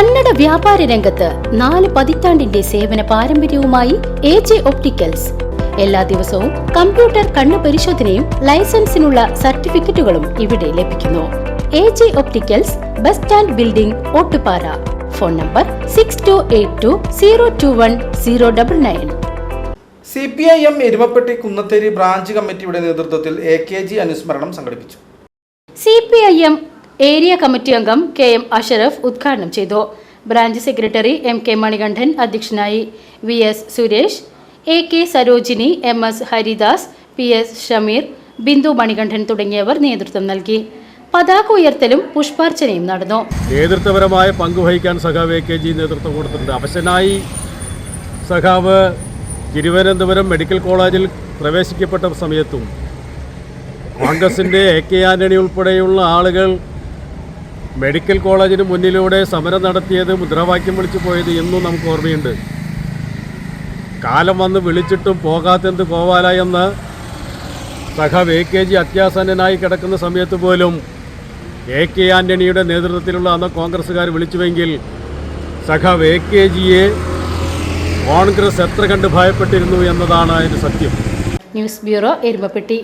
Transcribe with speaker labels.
Speaker 1: കന്നഡ വ്യാപാര രംഗത്ത് നാല് പതിറ്റാണ്ടിന്റെ സേവന പാരമ്പര്യവുമായി എ ജെ ഒപ്റ്റിക്കൽസ്. എല്ലാ ദിവസവും കമ്പ്യൂട്ടർ കണ്ണു പരിശോധനയും ലൈസൻസിനുള്ള സർട്ടിഫിക്കറ്റുകളും ഇവിടെ ലഭിക്കുന്നു. A J opticals bus stand building Ottupara. Phone number six two eight two zero two one zero double nine
Speaker 2: C P I M Erumapetty Kunnatheri branch കമ്മിറ്റിയുടെ നേതൃത്വത്തിൽ എ കെ ജി അനുസ്മരണം സംഘടിപ്പിച്ചു.
Speaker 1: C P I M area committee അംഗം K M Ashraf ഉദ്ഘാടനം ചെയ്തു. Branch secretary M K Manikandan അധ്യക്ഷനായി. V S Suresh A K Sarojini M S Haridas P S Shameer Bindu Manikandan തുടങ്ങിയവർ നേതൃത്വം നൽകി. പതാക ഉയർത്തലും പുഷ്പാർച്ചനയും നടന്നു.
Speaker 3: നേതൃത്വപരമായ പങ്കുവഹിക്കാൻ സഖാവ് എ കെ ജി നേതൃത്വം കൊടുത്തിട്ടുണ്ട്. അവശനായി സഖാവ് തിരുവനന്തപുരം മെഡിക്കൽ കോളേജിൽ പ്രവേശിക്കപ്പെട്ട സമയത്തും കോൺഗ്രസിന്റെ എ കെ ആന്റണി ഉൾപ്പെടെയുള്ള ആളുകൾ മെഡിക്കൽ കോളേജിന് മുന്നിലൂടെ സമരം നടത്തിയത് മുദ്രാവാക്യം വിളിച്ചു പോയത് എന്നും നമുക്ക് ഓർമ്മയുണ്ട്. കാലം വന്ന് വിളിച്ചിട്ടും പോകാത്തെന്ത് പോവാല എന്ന് സഹ എ കെ ജി അത്യാസന്നനായി കിടക്കുന്ന സമയത്ത് പോലും എ കെ ആന്റണിയുടെ നേതൃത്വത്തിലുള്ള അന്ന് കോൺഗ്രസ്സുകാർ വിളിച്ചുവെങ്കിൽ സഖ എ കെ ജിയെ കോൺഗ്രസ് എത്ര കണ്ട് ഭയപ്പെട്ടിരുന്നു എന്നതാണ് അതിന്റെ സത്യം.
Speaker 1: News bureau Erumapetty.